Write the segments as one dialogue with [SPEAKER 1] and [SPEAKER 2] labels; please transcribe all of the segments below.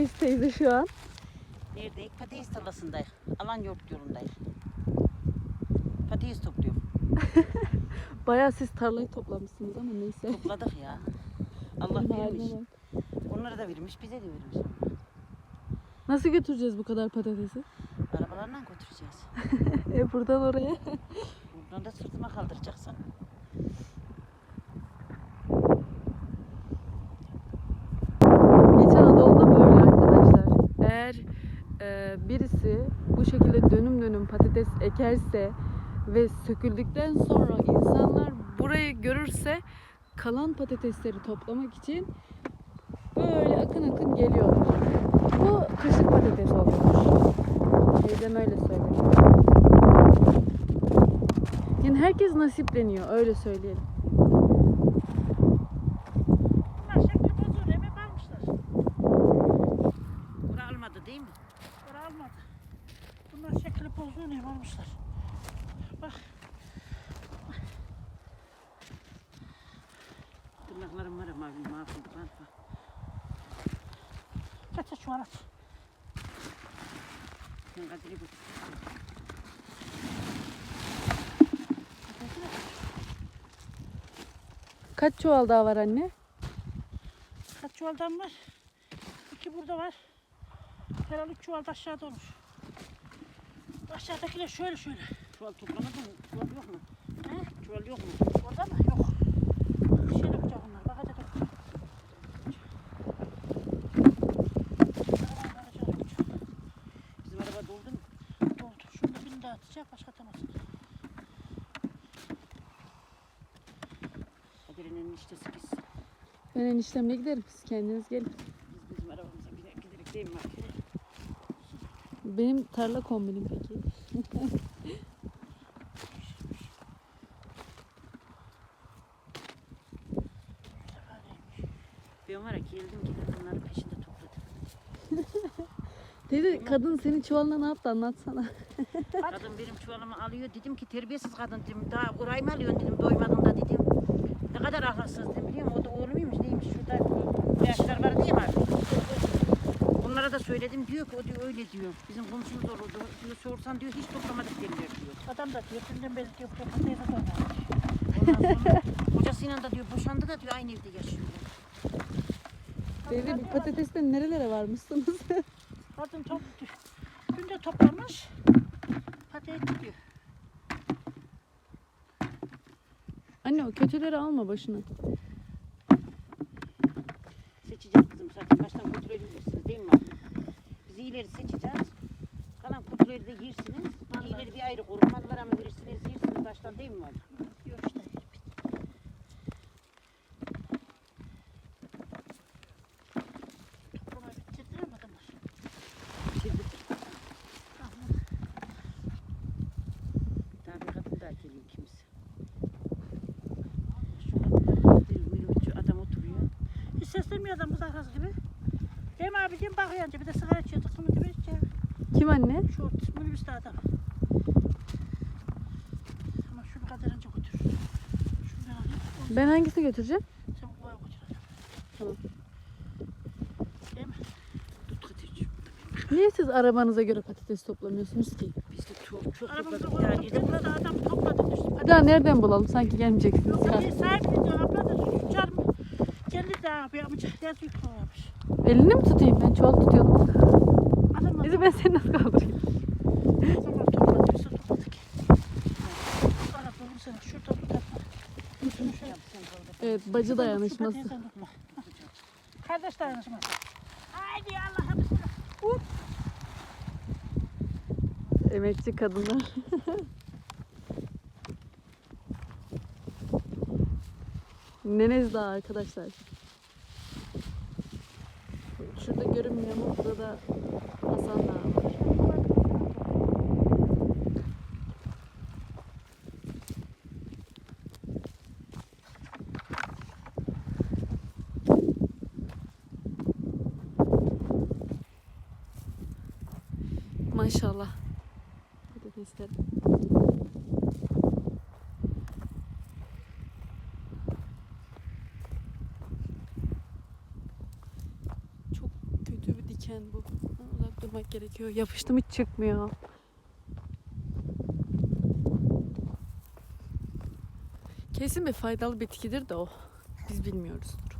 [SPEAKER 1] neredeyiz teyze şu an?
[SPEAKER 2] Neredeyik? Patates tarlasındayız. Alan yurt yolundayız. Patates topluyorum.
[SPEAKER 1] Bayağı siz tarlayı toplamışsınız ama neyse.
[SPEAKER 2] Topladık ya. Allah vermiş.
[SPEAKER 1] bak.
[SPEAKER 2] Onlara da vermiş, bize de vermiş.
[SPEAKER 1] Nasıl götüreceğiz bu kadar patatesi?
[SPEAKER 2] Arabalarla götüreceğiz.
[SPEAKER 1] E buradan oraya.
[SPEAKER 2] Buradan da sırtıma kaldıracaksın.
[SPEAKER 1] İç Anadolu'da böyle arkadaşlar. Eğer e, birisi bu şekilde dönüm dönüm patates ekerse ve söküldükten sonra insanlar burayı görürse kalan patatesleri toplamak için böyle akın akın geliyorlar. Bu kışlık patates oluyormuş. Teyzem öyle söyledi. Yani herkes nasipleniyor öyle söyleyelim.
[SPEAKER 3] Bunlar şekli bozuyor. Hemen almışlar.
[SPEAKER 2] Bura almadı değil mi?
[SPEAKER 3] Para almadı. Bunlar şekli bozuyor. Hemen almışlar. Bak.
[SPEAKER 2] Tırnaklarım var ama mavi mahvoldu. Bak bak.
[SPEAKER 3] Şu araç.
[SPEAKER 2] Sen Kadir'i götür.
[SPEAKER 1] Kaç çuval daha var anne?
[SPEAKER 3] Kaç çuvaldan var? İki burada var. Herhalde üç çuval da aşağıda olur. Aşağıdakiler şöyle şöyle.
[SPEAKER 2] Çuval toplamadın mı? Çuval yok mu?
[SPEAKER 3] He?
[SPEAKER 2] Çuval yok mu?
[SPEAKER 3] Orada mı? Yok. Şöyle yapacak onlar. Bak hadi dur.
[SPEAKER 2] Bizim araba doldu mu?
[SPEAKER 3] Doldu. Şunu da birini daha atacak. Başka atamaz.
[SPEAKER 2] Kadir'in eniştesi biz.
[SPEAKER 1] Ben eniştemle giderim. Siz kendiniz gelin.
[SPEAKER 2] Biz bizim arabamıza biner giderek değil mi markete?
[SPEAKER 1] Benim tarla kombinim peki.
[SPEAKER 2] Ben var ya geldim geldim bunların peşinde topladım.
[SPEAKER 1] Teyze kadın senin çuvalına ne yaptı anlatsana.
[SPEAKER 2] Kadın benim çuvalımı alıyor. Dedim ki terbiyesiz kadın dedim. Daha orayı mı alıyorsun dedim doymadın da dedim. Ne kadar ahlaksız dedim biliyor musun? O da oğlumuymuş neymiş şurada var değil mi abi? Onlara da söyledim diyor ki o diyor öyle diyor. Bizim komşumuz olurdu diyor sorsan diyor hiç toplamadık derler diyor.
[SPEAKER 3] Adam da diyor. Dünden beri diyor. Teyze koymamış.
[SPEAKER 2] Ondan sonra kocasıyla da diyor boşandı da diyor aynı evde yaşıyorlar.
[SPEAKER 1] Teyze bir patatesten nerelere varmışsınız?
[SPEAKER 3] Kadın top, dün de toplamış. Patates diyor.
[SPEAKER 1] Anne o kötüleri alma başına.
[SPEAKER 2] Seçeceğiz kızım zaten baştan kontrol ediyorsunuz değil mi abi? Biz iyileri seçeceğiz. Kalan kutuları da yersiniz. İyileri bir ayrı korumadılar ama verirsiniz yersiniz baştan değil mi abi?
[SPEAKER 3] Diyor işte. Seslenmiyor adam kız arkası gibi. Abicim bakıyor önce bir de sigara içiyor. Tıkımı içiyor.
[SPEAKER 1] Kim anne?
[SPEAKER 3] Şu minibüste adam. Ama şunu kadar önce götür. Şunu ben alayım.
[SPEAKER 1] Ben hangisi götüreceğim?
[SPEAKER 3] Sen kolay götür.
[SPEAKER 1] Tamam.
[SPEAKER 3] Değil mi?
[SPEAKER 2] Tut Kadir'cim.
[SPEAKER 1] Niye siz arabanıza göre patates toplamıyorsunuz ki?
[SPEAKER 2] Biz de çok çok
[SPEAKER 3] Aramızda
[SPEAKER 2] topladık
[SPEAKER 3] koyduk.
[SPEAKER 2] Nerede
[SPEAKER 3] Burada da adam topladı düştü.
[SPEAKER 1] Bir daha nereden bulalım? Sanki gelmeyeceksiniz.
[SPEAKER 3] Yok bir sahibi diyor abla da şu çarmı. Kendi de abi amca ders yıkamamış.
[SPEAKER 1] Elini mi tutayım? Ben çuval tutuyordum.
[SPEAKER 3] Adamlar
[SPEAKER 1] Teyze ben seni nasıl kaldırayım? Evet bacı dayanışması.
[SPEAKER 3] Kardeş dayanışması. Haydi Allah'a bismillah.
[SPEAKER 1] Emekçi kadınlar. Nenez Dağı arkadaşlar. Şurada görünmüyor ama burada da Hasan Dağı var. Maşallah. Patatesler. Çok kötü bir diken. diken bu. Durmak gerekiyor. Yapıştı mı çıkmıyor. Kesin bir faydalı bitkidir de o. Biz bilmiyoruzdur.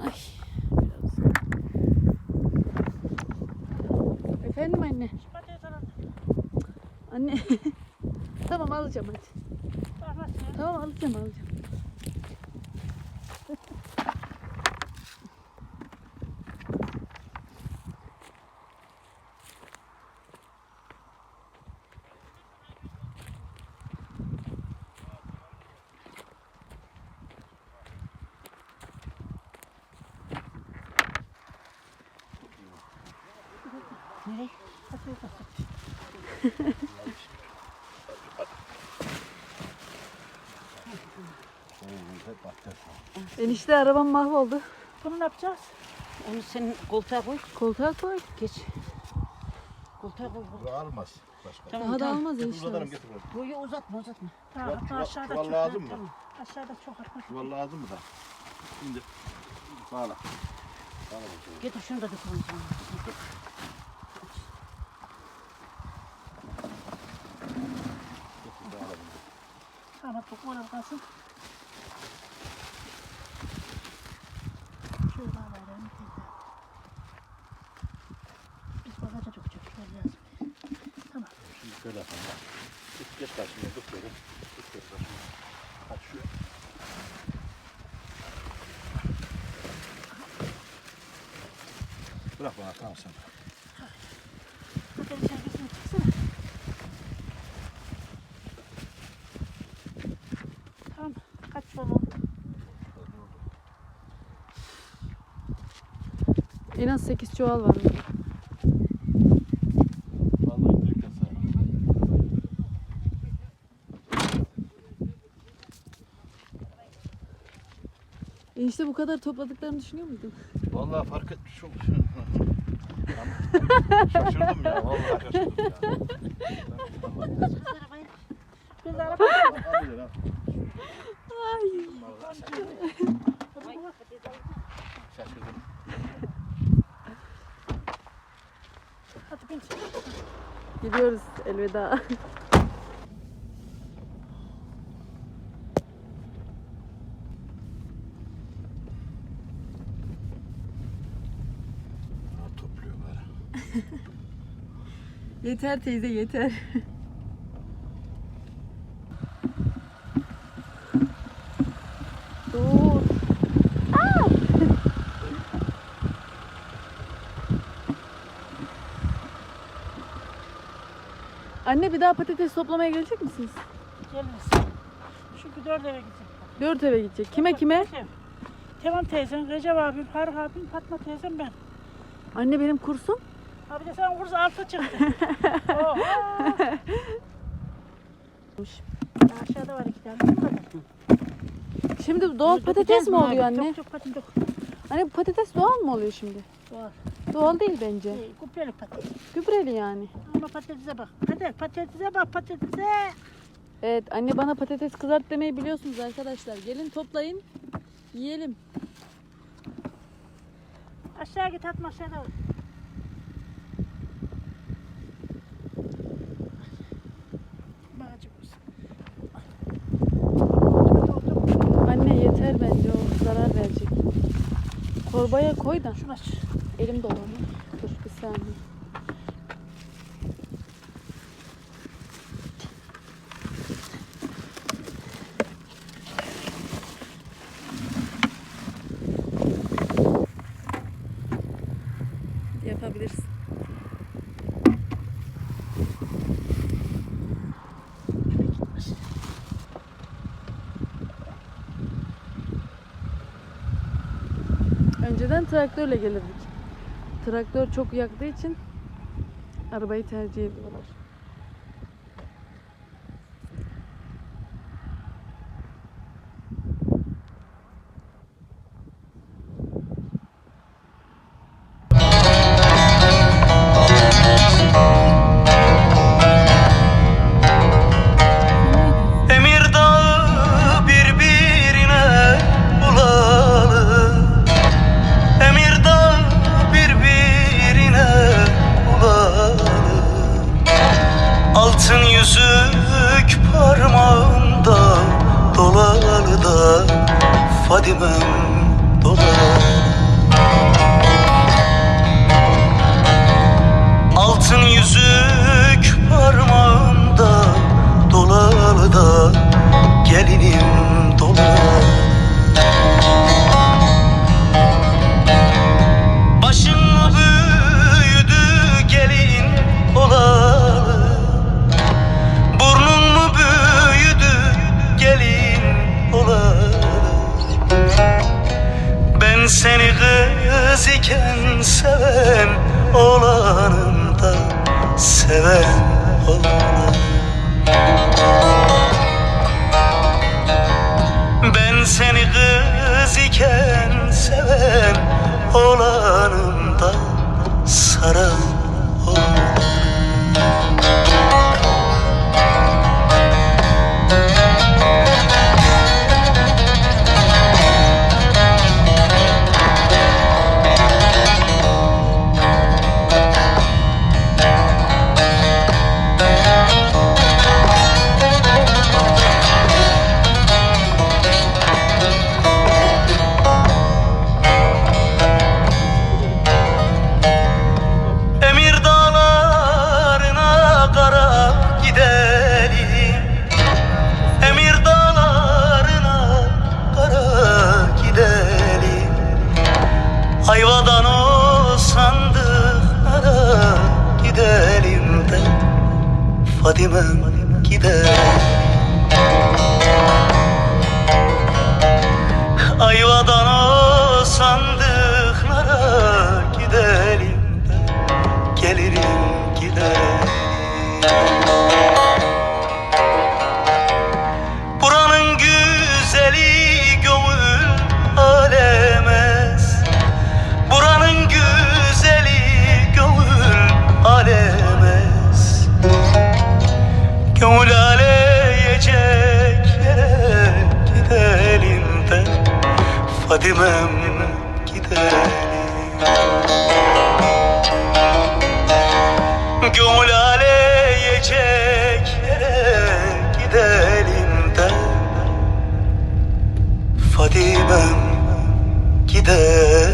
[SPEAKER 1] Ay biraz. Efendim anne. Anne. tamam alacağım hadi. Tamam alacağım alacağım. Enişte arabam mahvoldu.
[SPEAKER 3] Bunu ne yapacağız?
[SPEAKER 2] Onu sen koltuğa koy.
[SPEAKER 1] Koltuğa koy.
[SPEAKER 2] Geç. Koltuğa koy.
[SPEAKER 4] Bu almaz başka.
[SPEAKER 2] Tamam,
[SPEAKER 1] Daha da
[SPEAKER 2] tamam.
[SPEAKER 1] almaz enişte.
[SPEAKER 4] buradan getir.
[SPEAKER 2] Boyu uzatma uzatma.
[SPEAKER 3] Tamam,
[SPEAKER 4] Çuval- çuval-
[SPEAKER 3] aşağıda
[SPEAKER 4] çuval
[SPEAKER 3] çok.
[SPEAKER 4] lazım mı?
[SPEAKER 3] Tamam. Aşağıda çok atma.
[SPEAKER 4] Çuval lazım mı da? Şimdi bağla. Bağla.
[SPEAKER 2] Getir şunu da sana.
[SPEAKER 4] Getir, bağla bunu.
[SPEAKER 3] Tamam bu kadar kalsın. Şöyle bağlayalım. Biz bagaja dökeceğiz. Şöyle lazım. Tamam.
[SPEAKER 4] Şimdi şöyle yapalım. Geç, karşıma, tut böyle. Tut böyle karşıma. Hadi şu. Bırak bana tamam sen.
[SPEAKER 3] Patates şerbetini çıksana. Tamam. Kaç çuval oldu?
[SPEAKER 1] En az 8 çuval var. Enişte bu kadar topladıklarını düşünüyor muydun?
[SPEAKER 4] Vallahi fark etmiş çok. şaşırdım ya. Vallahi şaşırdım ya.
[SPEAKER 3] Biz araba
[SPEAKER 4] al. Şaşırdım.
[SPEAKER 3] Hadi bin.
[SPEAKER 1] Gidiyoruz elveda.
[SPEAKER 4] Topluyorlar.
[SPEAKER 1] yeter teyze yeter. Dur. Aa! Anne bir daha patates toplamaya gelecek misiniz?
[SPEAKER 3] Geliriz. Çünkü dört eve gidecek.
[SPEAKER 1] Dört eve gidecek. Kime kime?
[SPEAKER 3] Tamam teyzen, Recep abim, Faruk abim, Fatma teyzem ben.
[SPEAKER 1] Anne benim kursum.
[SPEAKER 3] Abi de sen kurs altı çıktı. Oha! Aşağıda var iki tane.
[SPEAKER 1] Şimdi doğal patates mi oluyor anne?
[SPEAKER 3] Çok çok patates. Çok.
[SPEAKER 1] Anne bu patates doğal mı oluyor şimdi?
[SPEAKER 3] Doğal.
[SPEAKER 1] Doğal değil bence.
[SPEAKER 3] Şey, Kupyelik patates.
[SPEAKER 1] Gübreli yani.
[SPEAKER 3] Ama patatese bak. Hadi patatese bak patatese.
[SPEAKER 1] Evet anne bana patates kızart demeyi biliyorsunuz arkadaşlar. Gelin toplayın. Yiyelim.
[SPEAKER 3] Aşağı git atma. Bağcı olsun.
[SPEAKER 1] Anne yeter bence o zarar verecek. Torbaya koy da.
[SPEAKER 3] Şunu aç.
[SPEAKER 1] Elim dolu. Dur bir saniye. Yapabilirsin. Önceden traktörle gelirdik. Traktör çok yaktığı için arabayı tercih ediyorlar.
[SPEAKER 5] Yüzük parmağımda dolar da Fadime'm. Sahara imam gider Ayvadan o sandıklara gidelim de gelirim gider Gitmem giderim Gönül aleyeceklere gidelim de. Fadimem gidelim